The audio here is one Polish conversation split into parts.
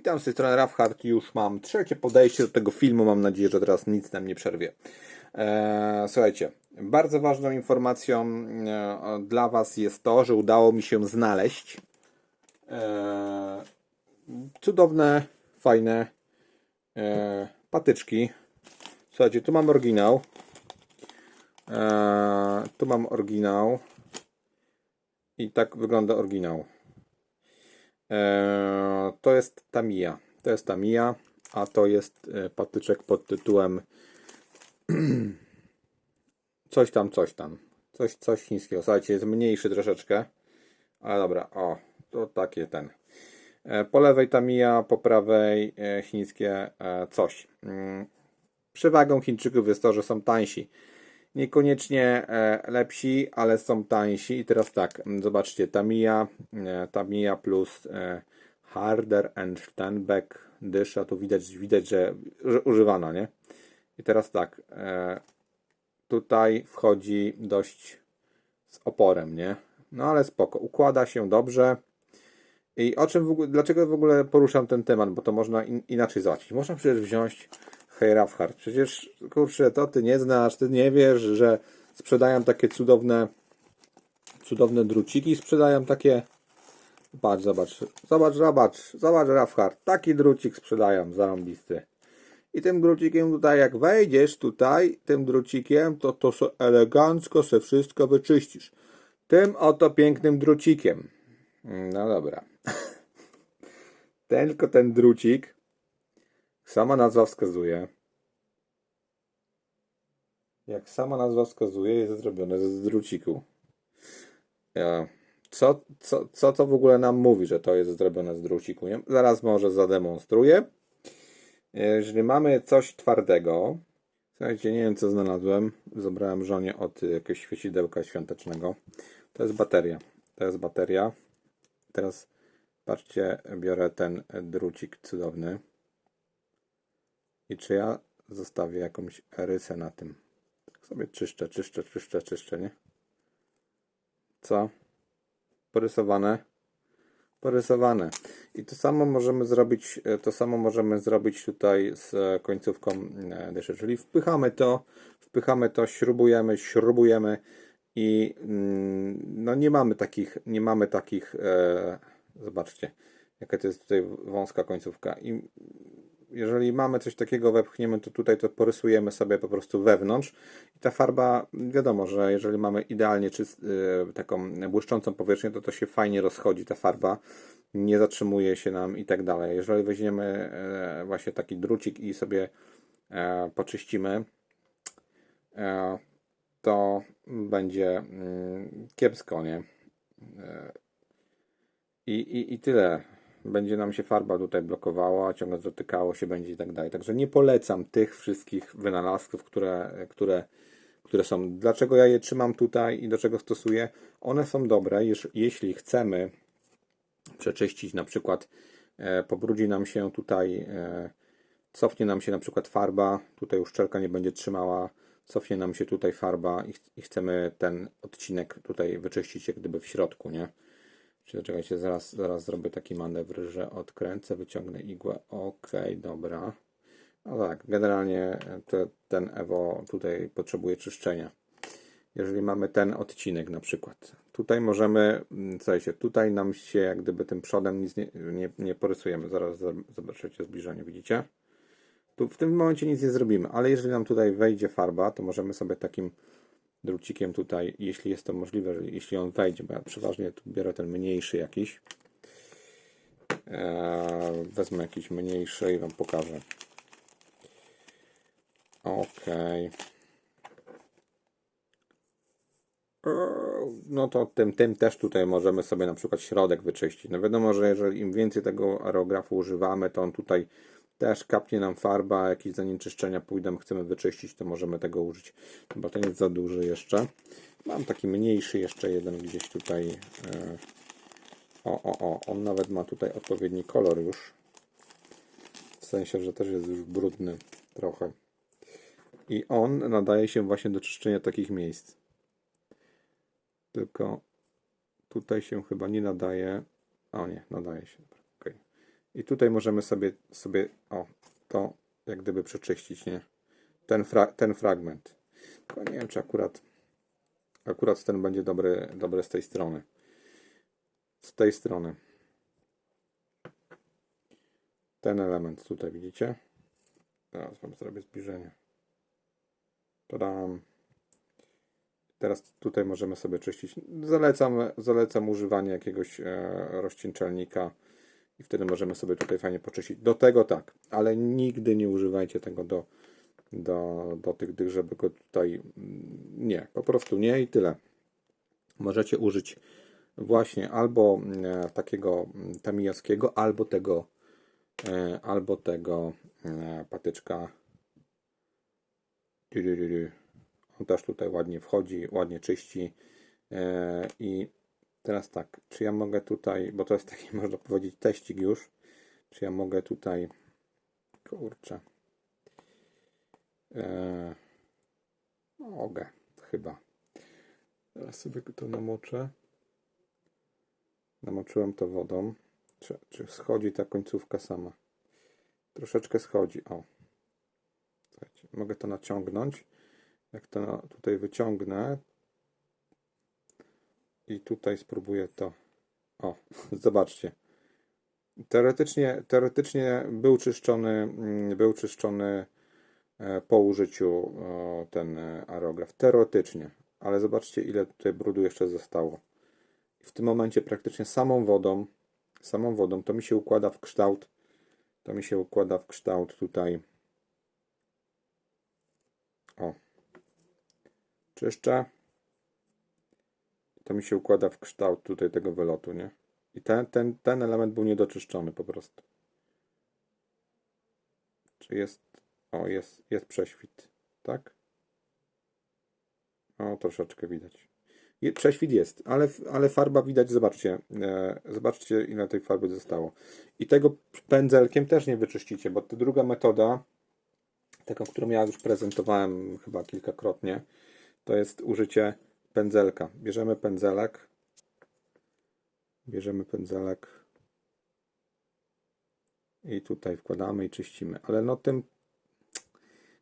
Witam z tej strony Rafhard. Już mam trzecie podejście do tego filmu. Mam nadzieję, że teraz nic nam nie przerwie. Eee, słuchajcie, bardzo ważną informacją e, dla Was jest to, że udało mi się znaleźć e, cudowne, fajne e, patyczki. Słuchajcie, tu mam oryginał. E, tu mam oryginał. I tak wygląda oryginał. Eee, to jest Tamiya. To jest Tamiya, a to jest e, patyczek pod tytułem coś tam, coś tam. Coś, coś chińskiego. Słuchajcie, jest mniejszy troszeczkę. Ale dobra, o, to takie ten. E, Po lewej Tamiya, po prawej e, chińskie e, coś. Mm, Przewagą Chińczyków jest to, że są tańsi. Niekoniecznie e, lepsi, ale są tańsi. I teraz tak, m, zobaczcie, Tamiya, e, Tamiya plus e, Harder and Steinbeck dysza, tu widać, widać, że, że używana, nie? I teraz tak, tutaj wchodzi dość z oporem, nie? No ale spoko, układa się dobrze. I o czym w ogóle, dlaczego w ogóle poruszam ten temat? Bo to można in, inaczej załatwić. Można przecież wziąć Hej Rafhard, przecież kurczę, to ty nie znasz, ty nie wiesz, że sprzedają takie cudowne cudowne druciki, sprzedają takie Patrz, zobacz, zobacz, zobacz, zobacz Rafhard, taki drucik sprzedają, zarąbisty. I tym drucikiem tutaj, jak wejdziesz tutaj, tym drucikiem, to to so elegancko se wszystko wyczyścisz. Tym oto pięknym drucikiem. No dobra. Tylko ten drucik, sama nazwa wskazuje, jak sama nazwa wskazuje, jest zrobione z druciku. Ja, co, co, co to w ogóle nam mówi, że to jest zrobione z druciku? Nie? Zaraz może zademonstruję. Jeżeli mamy coś twardego, słuchajcie, nie wiem co znalazłem, zabrałem żonie od jakiegoś świecidełka świątecznego. To jest bateria. To jest bateria. Teraz patrzcie, biorę ten drucik cudowny. I czy ja zostawię jakąś rysę na tym? Tak sobie czyszczę, czyszczę, czyszczę, czyszczę, nie? Co? Porysowane? Porysowane. I to samo możemy zrobić, e, to samo możemy zrobić tutaj z e, końcówką e, dyszy, czyli wpychamy to, wpychamy to, śrubujemy, śrubujemy i mm, no nie mamy takich, nie mamy takich, e, zobaczcie, jaka to jest tutaj wąska końcówka i jeżeli mamy coś takiego, wepchniemy to tutaj, to porysujemy sobie po prostu wewnątrz. I ta farba, wiadomo, że jeżeli mamy idealnie czyst, y, taką błyszczącą powierzchnię, to to się fajnie rozchodzi, ta farba. Nie zatrzymuje się nam i tak dalej. Jeżeli weźmiemy e, właśnie taki drucik i sobie e, poczyścimy, e, to będzie mm, kiepsko, nie? E, I, i, I tyle będzie nam się farba tutaj blokowała, ciągle dotykało się będzie i tak dalej. Także nie polecam tych wszystkich wynalazków, które, które, które są. Dlaczego ja je trzymam tutaj i do czego stosuję? One są dobre, jeśli chcemy przeczyścić na przykład e, pobrudzi nam się tutaj e, cofnie nam się na przykład farba, tutaj uszczelka nie będzie trzymała, cofnie nam się tutaj farba i, ch- i chcemy ten odcinek tutaj wyczyścić jak gdyby w środku, nie? Czyli zaraz, zaraz zrobię taki manewr, że odkręcę, wyciągnę igłę. Ok, dobra. No tak, generalnie te, ten Evo tutaj potrzebuje czyszczenia. Jeżeli mamy ten odcinek na przykład. Tutaj możemy, mm, słuchajcie, tutaj nam się jak gdyby tym przodem nic nie, nie, nie porysujemy. Zaraz zob- zobaczycie zbliżenie, widzicie? Tu w tym momencie nic nie zrobimy, ale jeżeli nam tutaj wejdzie farba, to możemy sobie takim drucikiem tutaj, jeśli jest to możliwe, jeśli on wejdzie, bo ja przeważnie tu biorę ten mniejszy jakiś. Eee, wezmę jakiś mniejszy i Wam pokażę. Ok. No to tym, tym też tutaj możemy sobie na przykład środek wyczyścić. No wiadomo, że jeżeli im więcej tego aerografu używamy, to on tutaj też kapnie nam farba, jakieś zanieczyszczenia pójdą, chcemy wyczyścić, to możemy tego użyć. Chyba ten jest za duży jeszcze. Mam taki mniejszy jeszcze jeden gdzieś tutaj. e, O, o, o, on nawet ma tutaj odpowiedni kolor już. W sensie, że też jest już brudny trochę. I on nadaje się właśnie do czyszczenia takich miejsc. Tylko tutaj się chyba nie nadaje. O nie, nadaje się. I tutaj możemy sobie, sobie o, to jak gdyby przeczyścić, nie? Ten, fra ten fragment. Tylko nie wiem, czy akurat, akurat ten będzie dobry, dobry z tej strony. Z tej strony. Ten element tutaj widzicie? Teraz wam zrobię zbliżenie. Tadam. Teraz tutaj możemy sobie czyścić. Zalecam, zalecam używanie jakiegoś e, rozcieńczalnika i wtedy możemy sobie tutaj fajnie poczyścić. Do tego tak, ale nigdy nie używajcie tego do, do, do tych dych, żeby go tutaj. mm, Nie, po prostu nie i tyle. Możecie użyć właśnie albo e, takiego mm, tamijowskiego, albo tego, e, albo tego e, patyczka. On też tutaj ładnie wchodzi, ładnie czyści. I teraz tak, czy ja mogę tutaj, bo to jest taki, można powiedzieć, teścik już. Czy ja mogę tutaj, kurczę, e, mogę, chyba. Teraz sobie to namoczę. Namoczyłem to wodą. Czy, czy schodzi ta końcówka sama? Troszeczkę schodzi, o. Słuchajcie, mogę to naciągnąć. Jak to tutaj wyciągnę i tutaj spróbuję to. O, zobaczcie. Teoretycznie, teoretycznie był czyszczony, mm, był czyszczony e, po użyciu ten e, aerograf. Teoretycznie, ale zobaczcie ile tutaj brudu jeszcze zostało. W tym momencie praktycznie samą wodą, samą wodą to mi się układa w kształt, to mi się układa w kształt tutaj. O, czyszczę. To mi się układa w kształt tutaj tego wylotu, nie? I ten, ten, ten element był niedoczyszczony po prostu. Czy jest. O, jest, jest prześwit, tak? O, troszeczkę widać. Je, prześwit jest, ale, ale farba widać, zobaczcie. E, zobaczcie, ile tej farby zostało. I tego pędzelkiem też nie wyczyścicie, bo to druga metoda, taką, którą ja już prezentowałem chyba kilkakrotnie, to jest użycie pędzelka. Bierzemy pędzelek. Bierzemy pędzelek. I tutaj wkładamy i czyścimy. Ale no tym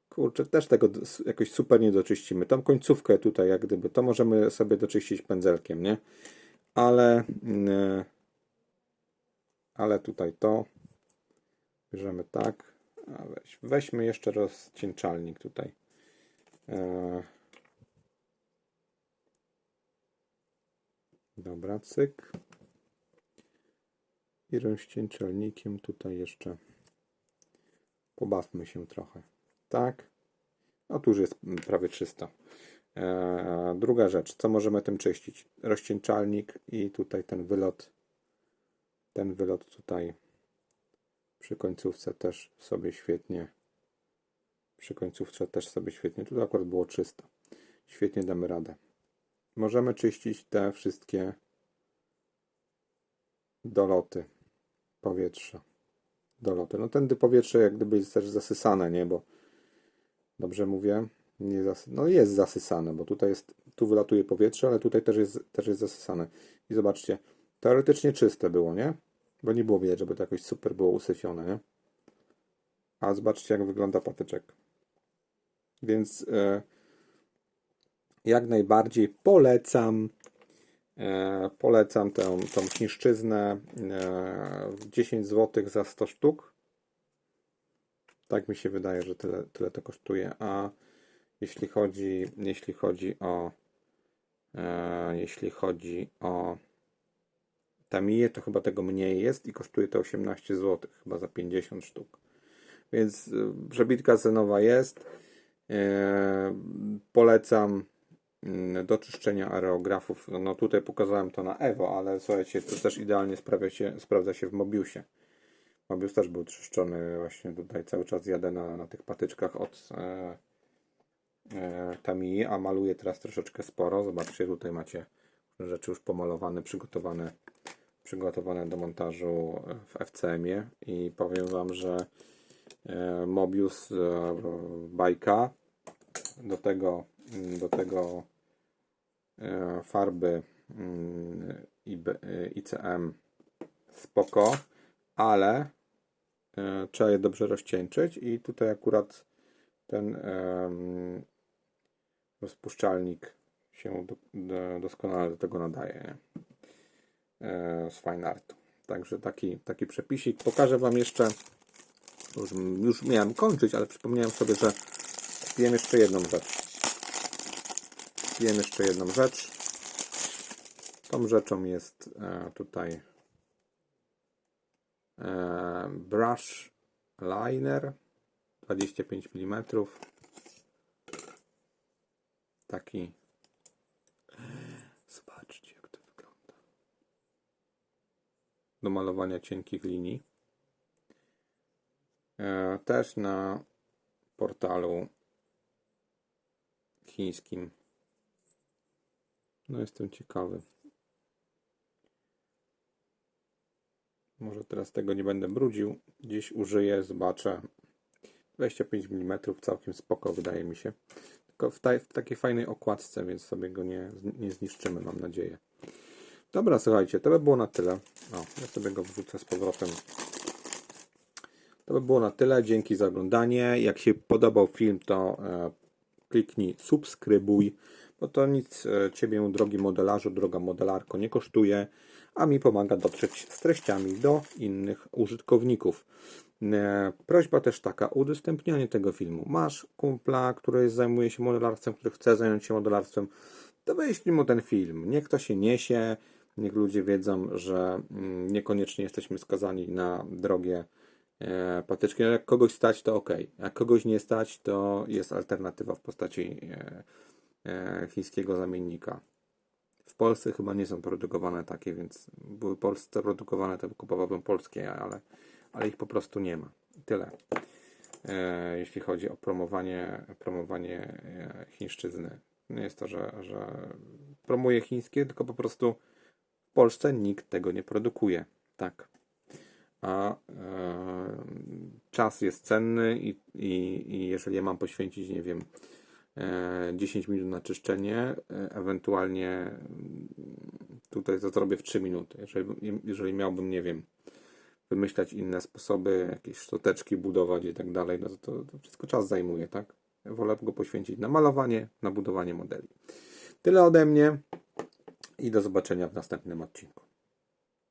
kurczę, też tego jakoś super nie doczyścimy. Tą końcówkę tutaj, jak gdyby, to możemy sobie doczyścić pędzelkiem, nie? Ale mm, ale tutaj to bierzemy tak. Weź, weźmy jeszcze rozcieńczalnik tutaj. E, Dobra, cyk. I rozcieńczalnikiem tutaj jeszcze pobawmy się trochę. Tak. No tu już jest prawie 300. Eee, druga rzecz, co możemy tym czyścić? Rozcieńczalnik i tutaj ten wylot. Ten wylot tutaj przy końcówce też sobie świetnie. Przy końcówce też sobie świetnie. Tu akurat było 300. Świetnie damy radę. Możemy czyścić te wszystkie doloty powietrza. Doloty. No tędy powietrze jak gdyby jest też zasysane, nie? Bo dobrze mówię, nie zasy... no jest zasysane, bo tutaj jest, tu wylatuje powietrze, ale tutaj też jest, też jest zasysane. I zobaczcie, teoretycznie czyste było, nie? Bo nie było widać, żeby to jakoś super było usyfione, nie? A zobaczcie, jak wygląda patyczek. Więc e, jak najbardziej polecam e, polecam tę, tą śniszczyznę e, w 10 zł za 100 sztuk. Tak mi się wydaje, że tyle, tyle to kosztuje. A jeśli chodzi, jeśli chodzi o e, jeśli chodzi o Tamiję, to chyba tego mniej jest i kosztuje to 18 zł, chyba za 50 sztuk. Więc y, przebitka cenowa jest. E, polecam do czyszczenia aerografów. No, no tutaj pokazałem to na Evo, ale słuchajcie, to też idealnie sprawia się, sprawdza się w Mobiusie. Mobius też był czyszczony właśnie tutaj cały czas jadę na, na tych patyczkach od e, e, Tamii, a maluję teraz troszeczkę sporo. Zobaczcie, tutaj macie rzeczy już pomalowane, przygotowane, przygotowane do montażu w FCM-ie i powiem Wam, że e, Mobius e, bajka do tego, do tego e, farby mm, IB, e, ICM spoko, ale e, trzeba je dobrze rozcieńczyć i tutaj akurat ten em, rozpuszczalnik się do, do, doskonale do tego nadaje nie? Z fine artu. Także taki, taki przepisik. Pokażę Wam jeszcze, już, już miałem kończyć, ale przypomniałem sobie, że kupiłem jeszcze jedną rzecz. Kupiłem jeszcze jedną rzecz. Tą rzeczą jest e, tutaj e, brush liner 25 mm. Taki. Zobaczcie, jak to wygląda. Do malowania cienkich linii. E, też na portalu chińskim. No, jestem ciekawy. Może teraz tego nie będę brudził. Gdzieś użyję, zobaczę. 25 mm, całkiem spoko wydaje mi się. Tylko w, w takiej fajnej okładce, więc sobie go nie, nie zniszczymy, mam nadzieję. Dobra, słuchajcie, to by było na tyle. O, ja sobie go wrzucę z powrotem. To by było na tyle. Dzięki za oglądanie. Jak się podobał film, to e, kliknij subskrybuj, bo to nic e, Ciebie, drogi modelarzu, droga modelarko, nie kosztuje, a mi pomaga dotrzeć z treściami do innych użytkowników. E, Prośba też taka, udostępnianie tego filmu. Masz kumpla, który zajmuje się modelarstwem, który chce zająć się modelarstwem, to wyślij mu ten film. Niech to się niesie, niech ludzie wiedzą, że mm, niekoniecznie jesteśmy skazani na drogie patyczki. No, jak kogoś stać, to ok. Jak kogoś nie stać, to jest alternatywa w postaci e, e, chińskiego zamiennika. W Polsce chyba nie są produkowane takie, więc były Polsce produkowane, to kupowałbym polskie, ale, ale ich po prostu nie ma. Tyle. E, jeśli chodzi o promowanie, promowanie e, chińszczyzny. Nie jest to, że, że promuję chińskie, tylko po prostu w Polsce nikt tego nie produkuje. Tak. A e, czas jest cenny i, i, i jeżeli ja mam poświęcić, nie wiem, e, 10 minut na czyszczenie, e, ewentualnie mm, tutaj to zrobię w 3 minuty. Jeżeli, jeżeli miałbym, nie wiem, wymyślać inne sposoby, jakieś szczoteczki budować i tak dalej, no to, to, to wszystko czas zajmuje, tak? Wolę go poświęcić na malowanie, na budowanie modeli. Tyle ode mnie i do zobaczenia w następnym odcinku.